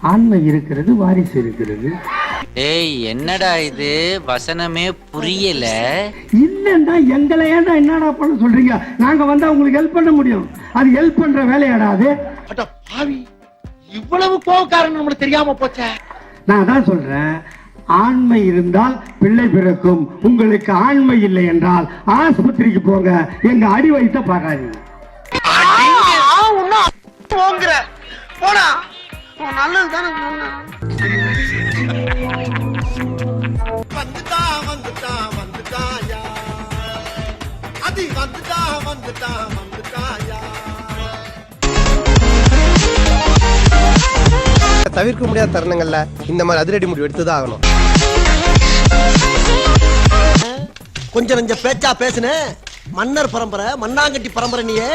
ஆண்மை இருக்கிறது வாரிசு இருக்கிறது. ஏய் என்னடா இது? வசனமே புரியல. இல்லைன்னா எங்களை ஏன்டா என்னடா பண்ண சொல்றீங்க? நாங்க வந்தா உங்களுக்கு ஹெல்ப் பண்ண முடியும். அது ஹெல்ப் பண்ற வேலையாடா அது? அட பாவி இவ்வளவு கோவக்காரன் நம்மளுக்கு தெரியாம போச்சே. நான் தான் சொல்றேன். ஆண்மை இருந்தால் பிள்ளை பிறக்கும். உங்களுக்கு ஆண்மை இல்லை என்றால் ஆஸ்பத்திரிக்கு போங்க. எங்க அடி வயித்த பார்க்காதீங்க போங்கிற போடா நல்லது தானே வந்துட்டா வந்துட்டா வந்துட்டாயா அது வந்துட்டா வந்துட்டா வந்துட்டாயா தவிர்க்க முடியாத தருணங்கள்ல இந்த மாதிரி அதிரடி முடிவு எடுத்துதான் ஆகணும். கொஞ்சம் நஞ்ச பேச்சா பேசுன. மன்னர் பரம்பரை மண்ணாங்கட்டி பரம்பரை நீயே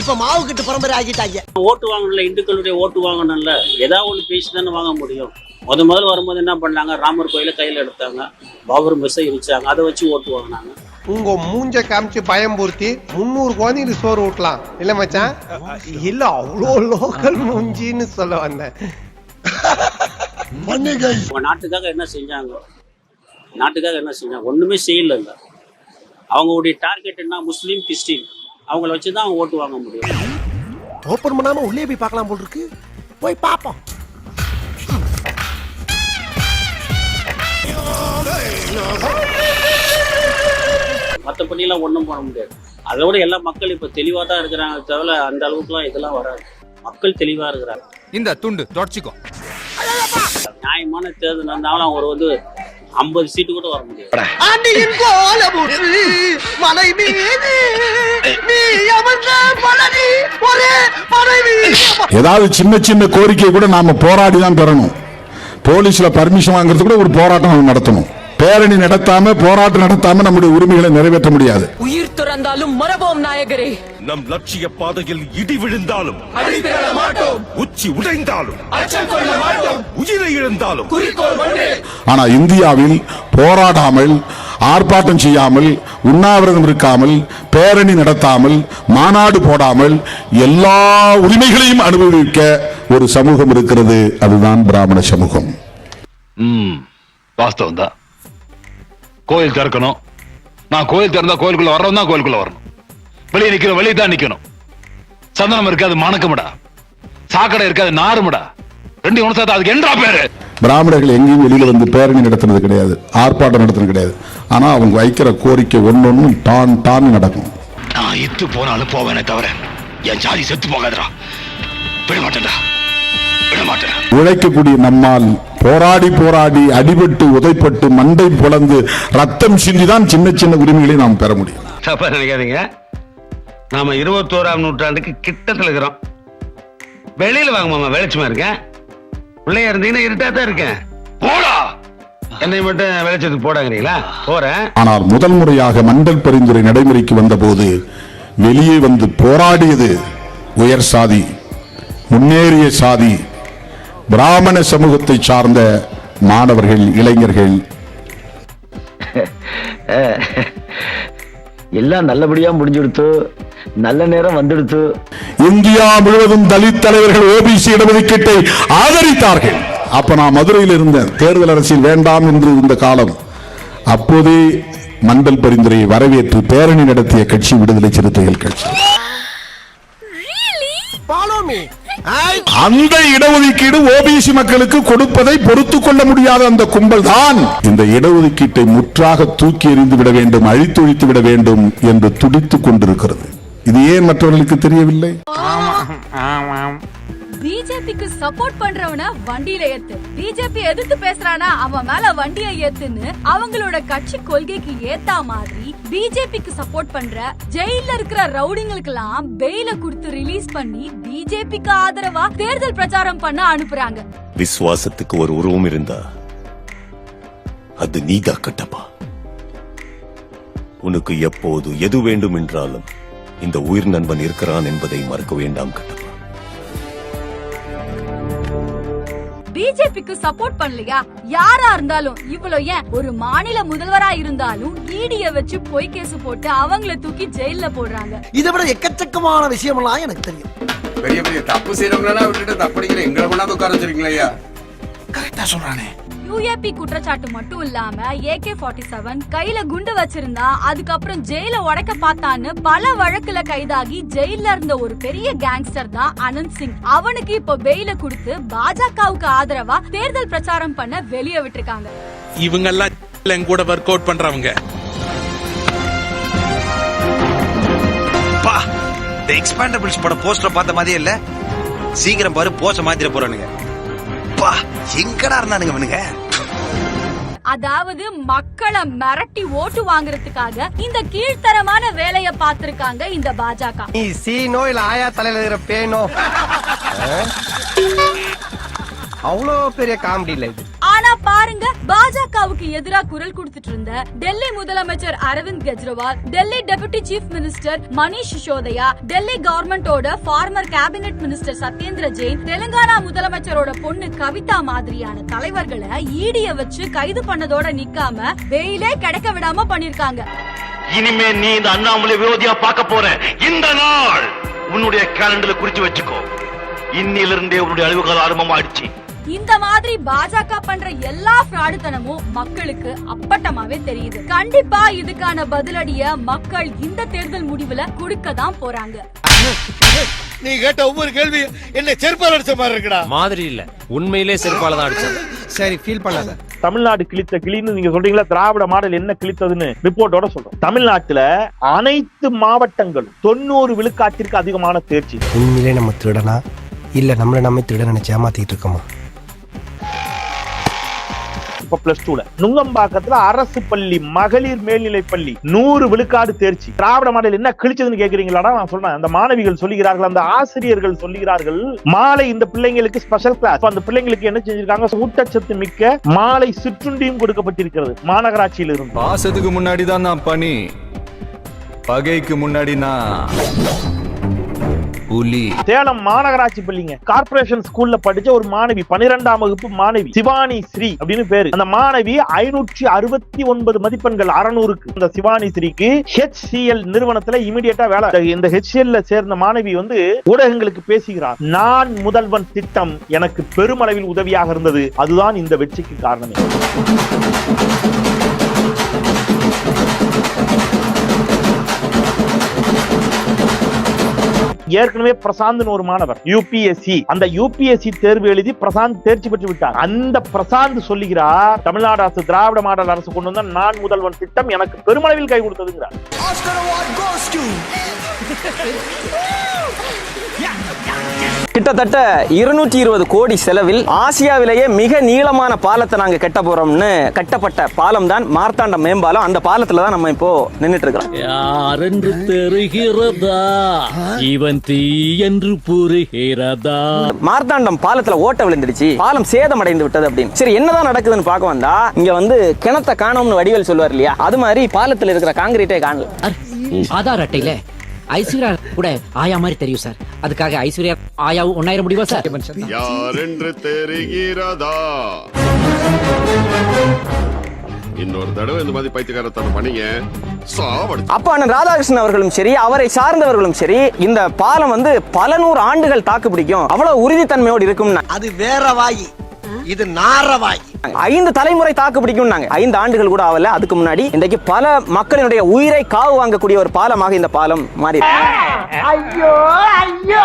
இப்ப மாவு கட்டு பரம்பரை ஆகிட்டாங்க. ஓட்டு வாங்கணும்ல இந்துக்களுடைய ஓட்டு வாங்கணும்ல ஏதாவது ஒன்று பேசி தானே வாங்க முடியும். முத முதல்ல வரும்போது என்ன பண்ணாங்க? ராமர் கோயிலை கையில் எடுத்தாங்க. பாபர் மெஸ்ஸை இடிச்சாங்க. அதை வச்சு ஓட்டு வாங்கினாங்க. உங்க மூஞ்ச காமிச்சு பயம்பூர்த்தி முந்நூறு குழந்தைங்களுக்கு சோறு ஊட்டலாம். இல்ல மச்சான்? இல்ல அவ்வளோ லோக்கல் மூஞ்சின்னு சொல்ல வந்தேன். நாட்டுக்காக என்ன செஞ்சாங்க? நாட்டுக்காக என்ன செஞ்சாங்க? ஒண்ணுமே செய்யலைங்க அவங்களுடைய டார்கெட் என்ன? Muslim Christian. அவங்கள வச்சு தான் அவங்க ஓட்டு வாங்க முடியும். ஓபன் பண்ணாம உள்ளே போய் பார்க்கலாம் போல் இருக்கு. போய் பாப்போம் மற்றபடிலாம் ஒன்றும் பண்ண முடியாது. அதோட எல்லா மக்கள் இப்போ தெளிவாக தான் இருக்கிறாங்க தவிர அந்த அளவுக்குலாம் இதெல்லாம் வராது. மக்கள் தெளிவாக இருக்கிறாங்க. இந்த துண்டு தொடச்சிக்கோ. நியாயமான தேர்தல் இருந்தாலும் அவர் வந்து ஐம்பது சீட்டு கூட வர முடியாது. மலை மீது. ஏதாவது சின்ன சின்ன கோரிக்கை கூட நாம போராடி தான் பெறணும். போலீஸ்ல பர்மிஷன் வாங்குறது கூட ஒரு போராட்டம் நம்ம நடத்தணும். பேரணி நடத்தாம போராட்டம் நடத்தாம நம்முடைய உரிமைகளை நிறைவேற்ற முடியாது. உயிர் துறந்தாலும் மரபோம் நாயகரே. நம் லட்சிய பாதையில் இடி விழுந்தாலும் உச்சி உடைந்தாலும் உயிரை இழந்தாலும். ஆனா இந்தியாவில் போராடாமல் ஆர்ப்பாட்டம் செய்யாமல் உண்ணாவிரதம் இருக்காமல் பேரணி நடத்தாமல் மாநாடு போடாமல் எல்லா உரிமைகளையும் அனுபவிக்க ஒரு சமூகம் இருக்கிறது. அதுதான் பிராமண சமூகம். ம் வாஸ்தவம் தான் கோயில் திறக்கணும். நான் கோயில் திறந்தா கோயிலுக்குள்ள வரணும் தான் கோயிலுக்குள்ள வரணும். வெளியே நிக்கிற வெளியே தான் நிக்கணும். சந்தனம் இருக்காது மணக்கமுடா. சாக்கடை இருக்காது நாருமுடா. ரெண்டு சேர்த்தா அதுக்கு என்றா பேரு? பிராமணர்கள் எங்கேயும் வெளியில வந்து பேரணி நடத்துறது கிடையாது ஆர்ப்பாட்டம் நடத்துறது கிடையாது. ஆனா அவங்க வைக்கிற கோரிக்கை ஒன்னொன்னு டான் டான் நடக்கும். நான் இத்து போனாலும் போவேனே தவிர என் ஜாதி செத்து போகாதடா. விட மாட்டேன்டா விட மாட்டேன் உழைக்கக்கூடிய நம்மால் போராடி போராடி அடிபட்டு உதைப்பட்டு மண்டை புலந்து ரத்தம் சிந்திதான் சின்ன சின்ன உரிமைகளை நாம் பெற முடியும். தப்பா நினைக்காதீங்க. நாம இருபத்தோராம் நூற்றாண்டுக்கு கிட்டத்துல இருக்கிறோம். வெளியில வாங்க மாமா வெளிச்சமா இருக்கேன் உள்ளே இருந்தீங்கன்னா இருட்டா தான் இருக்கேன். போடா! என்னை மட்டும் வெளிச்சத்துக்கு போடாங்கிறீங்களா? போறேன். ஆனால் முதல் முறையாக மண்டல் பரிந்துரை நடைமுறைக்கு வந்தபோது வெளியே வந்து போராடியது உயர் சாதி முன்னேறிய சாதி பிராமண சமூகத்தை சார்ந்த மாணவர்கள் இளைஞர்கள். எல்லாம் நல்லபடியா முடிஞ்சுடுத்து நல்ல நேரம் வந்துடுத்து. இந்தியா முழுவதும் தலித் தலைவர்கள் ஓபிசி இடஒதுக்கீட்டை ஆதரித்தார்கள். அப்ப நான் மதுரையில் இருந்தேன் தேர்தல் அரசியல் வேண்டாம் என்று இருந்த காலம் அப்போதே மண்டல் பரிந்துரையை வரவேற்று பேரணி நடத்திய கட்சி விடுதலை சிறுத்தைகள் கட்சி. அந்த இடஒதுக்கீடு ஓபிசி மக்களுக்கு கொடுப்பதை பொறுத்துக் கொள்ள முடியாத அந்த கும்பல் தான் இந்த இடஒதுக்கீட்டை முற்றாக தூக்கி எறிந்து விட வேண்டும் அழித்தொழித்து விட வேண்டும் என்று துடித்துக் கொண்டிருக்கிறது. இது ஏன் மற்றவர்களுக்கு தெரியவில்லை? பிஜேபிக்கு சப்போர்ட் பண்றவன வண்டியில ஏத்து. பிஜேபி எதிர்த்து பேசுறானா அவன் மேல வண்டியை ஏத்துன்னு அவங்களோட கட்சி கொள்கைக்கு ஏத்தா மாதிரி பிஜேபிக்கு சப்போர்ட் பண்ற ஜெயில இருக்கிற ரவுடிங்களுக்கு எல்லாம் பெயில கொடுத்து ரிலீஸ் பண்ணி பிஜேபிக்கு ஆதரவா தேர்தல் பிரச்சாரம் பண்ண அனுப்புறாங்க. விசுவாசத்துக்கு ஒரு உருவம் இருந்தா அது நீதா கட்டப்பா. உனக்கு எப்போது எது வேண்டும் என்றாலும் இந்த உயிர் நண்பன் இருக்கிறான் என்பதை மறக்க வேண்டாம் கட்டப்பா. பிஜேபிக்கு சப்போர்ட் பண்ணலையா? யாரா இருந்தாலும் இவ்வளவு ஏன் ஒரு மாநில முதல்வரா இருந்தாலும் ஈடிய வச்சு பொய் கேஸ் போட்டு அவங்கள தூக்கி ஜெயில்ல போடுறாங்க. இதை விட எக்கச்சக்கமான விஷயமெல்லாம் எனக்கு தெரியும். பெரிய பெரிய தப்பு செய்யறவங்களா விட்டுட்டு தப்படிக்கிற எங்களை கொண்டாந்து உட்கார வச்சிருக்கீங்களா கரெக்டா சொல்றானே. யூஏபி குற்றச்சாட்டு மட்டும் இல்லாம ஏகே ஃபார்ட்டி செவன் கையில குண்டு வச்சிருந்தா அதுக்கப்புறம் ஜெயில உடைக்க பார்த்தான்னு பல வழக்குல கைதாகி ஜெயில இருந்த ஒரு பெரிய கேங்ஸ்டர் தான் அனந்த் சிங். அவனுக்கு இப்போ பெயில கொடுத்து பாஜகவுக்கு ஆதரவா தேர்தல் பிரச்சாரம் பண்ண வெளியே விட்டுருக்காங்க. இவங்க எல்லாம் கூட ஒர்க் அவுட் பண்றவங்க. எக்ஸ்பாண்டபிள்ஸ் படம் போஸ்டர் பார்த்த மாதிரியே இல்ல. சீக்கிரம் பாரு போச்ச மாத்திர போறானுங்க. பா எங்கடா இருந்தானுங்க இவனுங்க? அதாவது மக்களை மிரட்டி ஓட்டு வாங்குறதுக்காக இந்த கீழ்த்தரமான வேலைய பார்த்திருக்காங்க இந்த பாஜக. நீ சீனோ இல்ல ஆயா தலையில இருக்கிற பேனோ? அவ்வளோ பெரிய காமெடி இல்ல இது. பாருங்க பாஜகவுக்கு எதிரா குரல் கொடுத்துட்டு இருந்த டெல்லி முதலமைச்சர் Arvind Kejriwal Delhi deputy chief minister Manish Sisodia Delhi கவர்மெண்டோட former cabinet minister Satyendra Jain Telangana முதலமைச்சரோட பொண்ணு கவிதா மாதிரியான தலைவர்களை ஈடிய வச்சு கைது பண்ணதோட நிக்காம வெயிலே கிடைக்க விடாம பண்ணிருக்காங்க. இனிமே நீ இந்த அண்ணாமலை விரோதியா பார்க்க போற. இந்த நாள் உன்னுடைய கேலண்டர்ல குறிச்சு வச்சுக்கோ. இன்னிலிருந்தே உன்னுடைய அழிவு காலம் ஆரம்பமாயிடுச்சு. இந்த மாதிரி பாஜக பண்ற எல்லா ஃப்ராடுத்தனமும் மக்களுக்கு அப்பட்டமாவே தெரியுது. கண்டிப்பா இதுக்கான பதிலடிய மக்கள் இந்த தேர்தல் முடிவுல கொடுக்க தான் போறாங்க. நீ கேட்ட ஒவ்வொரு கேள்வி என்ன செருப்பால் அடிச்ச மாதிரி இருக்குடா. மாதிரி இல்ல. உண்மையிலே செருப்பால தான் அடிச்சது. சரி ஃபீல் பண்ணாத. தமிழ்நாடு கிழித்த கிளின்னு நீங்க சொல்றீங்களா? திராவிட மாடல் என்ன கிழித்ததுன்னு ரிப்போர்ட்டோட சொல்றோம். தமிழ்நாட்டுல அனைத்து மாவட்டங்களும் தொண்ணூறு விழுக்காட்டிற்கு அதிகமான தேர்ச்சி. உண்மையிலே நம்ம திருடனா? இல்ல நம்மள நம்ம திருட நினைச்சு ஏமாத்திட்டு இருக்கோமா? இப்ப பிளஸ் டூல நுங்கம்பாக்கத்துல அரசு பள்ளி மகளிர் மேல்நிலை பள்ளி நூறு விழுக்காடு தேர்ச்சி. திராவிட மாடல் என்ன கிழிச்சதுன்னு கேக்குறீங்களாடா? நான் சொல்றேன். அந்த மாணவிகள் சொல்லுகிறார்கள் அந்த ஆசிரியர்கள் சொல்லுகிறார்கள் மாலை இந்த பிள்ளைங்களுக்கு ஸ்பெஷல் கிளாஸ் அந்த பிள்ளைங்களுக்கு என்ன செஞ்சிருக்காங்க? ஊட்டச்சத்து மிக்க மாலை சிற்றுண்டியும் கொடுக்கப்பட்டிருக்கிறது மாநகராட்சியில் இருந்து பாசத்துக்கு முன்னாடி தான் நான் பணி. பகைக்கு முன்னாடி நான். புலி. சேலம் மாநகராட்சி பள்ளிங்க. கார்ப்பரேஷன் ஸ்கூல்ல படிச்ச ஒரு மாணவி பனிரெண்டாம் வகுப்பு மாணவி. சிவானி ஸ்ரீ அப்படின்னு பேரு. அந்த மாணவி ஐநூற்றி அறுபத்தி ஒன்பது மதிப்பெண்கள் அறநூறுக்கு. இந்த சிவானி ஸ்ரீக்கு ஹெச்சிஎல் நிறுவனத்துல இமிடியேட்டா வேலை. இந்த ஹெச்சிஎல்ல சேர்ந்த மாணவி வந்து ஊடகங்களுக்கு பேசுகிறார். நான் முதல்வன் திட்டம் எனக்கு பெருமளவில் உதவியாக இருந்தது. அதுதான் இந்த வெற்றிக்கு காரணமே. ஏற்கனவே பிரசாந்த்னு ஒரு மாணவர் யூபிஎஸ்சி அந்த யூபிஎஸ்சி தேர்வு எழுதி பிரசாந்த் தேர்ச்சி பெற்று விட்டார். அந்த பிரசாந்த் சொல்லுகிறார் தமிழ்நாடு அரசு திராவிட மாடல் அரசு கொண்டு வந்த நான் முதல்வன் திட்டம் எனக்கு பெருமளவில் கை கொடுத்ததுங்கிறார். கிட்டத்தட்ட இருநூற்றி இருபது கோடி செலவில் ஆசியாவிலேயே மிக நீளமான பாலத்தை நாங்க கட்ட போறோம்னு கட்டப்பட்ட பாலம் தான் மார்த்தாண்டம் மேம்பாலம். அந்த பாலத்துல தான் நம்ம இப்போ நின்னுட்டு இருக்கிறோம் யாரென்று தெரிகிறதா? இவன் தீ என்று புரிகிறதா? மார்த்தாண்டம் பாலத்துல ஓட்ட விழுந்துடுச்சு. பாலம் சேதம் அடைந்து விட்டது அப்படின்னு. சரி என்னதான் நடக்குதுன்னு பார்க்க வந்தா இங்க வந்து கிணத்த காணோம்னு வடிவேல் சொல்லுவார் இல்லையா? அது மாதிரி பாலத்துல இருக்கிற காங்கிரீட்டே காணல ஆதார் அட்டையில. ஐஸ்வர்யா கூட ஆயா மாதிரி தெரியும் சார். அதுக்காக ஐஸ்வர்யா ஆயாவும் ஒன்னாயிரம் முடியுமா சார்? யாரென்று தெரிகிறதா? இன்னொரு தடவை இந்த மாதிரி பைத்தியக்காரத்தனம் பண்ணீங்க. சாவடி. அப்ப அண்ணன் ராதாகிருஷ்ணன் அவர்களும் சரி அவரை சார்ந்தவர்களும் சரி இந்த பாலம் வந்து பல நூறு ஆண்டுகள் தாக்கு பிடிக்கும். அவ்வளவு உறுதித்தன்மையோடு இருக்கும் அது வேற வாயி. இது நார வாயி ஐந்து தலைமுறை தாக்கு பிடிக்கும் ஐந்து ஆண்டுகள் கூட ஆகல. அதுக்கு முன்னாடி இன்றைக்கு பல மக்களினுடைய உயிரை காவு வாங்கக்கூடிய ஒரு பாலமாக இந்த பாலம் மாறி. ஐயோ ஐயோ.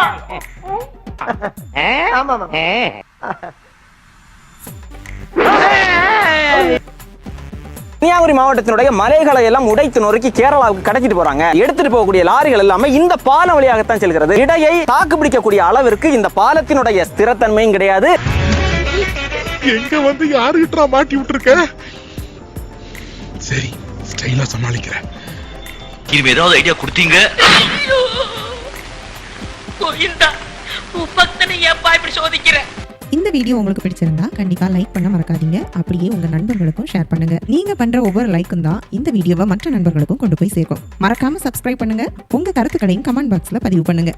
கன்னியாகுமரி மாவட்டத்தினுடைய மலைகளை எல்லாம் உடைத்து நொறுக்கி கேரளாவுக்கு கடத்திட்டு போறாங்க. எடுத்துட்டு போகக்கூடிய லாரிகள் எல்லாமே இந்த பாலம் வழியாகத்தான் செல்கிறது. இடையை தாக்கு பிடிக்கக்கூடிய அளவிற்கு இந்த பாலத்தினுடைய ஸ்திரத்தன்மையும் கிடையாது. எங்க வந்து யாருகிட்ட மாட்டி விட்டுருக்க? சரி ஸ்டைலா சமாளிக்கிறேன். இனிமே ஏதாவது ஐடியா கொடுத்தீங்க? இந்த வீடியோ உங்களுக்கு பிடிச்சிருந்தா கண்டிப்பா லைக் பண்ண மறக்காதீங்க. அப்படியே உங்க நண்பர்களுக்கும் ஷேர் பண்ணுங்க. நீங்க பண்ற ஒவ்வொரு லைக்கும் தான் இந்த வீடியோவை மற்ற நண்பர்களுக்கும் கொண்டு போய் சேர்க்கும். மறக்காம சப்ஸ்கிரைப் பண்ணுங்க. உங்க கருத்துக்களையும் கமெண்ட் பாக்ஸ்ல பதிவு பண்ணுங்க.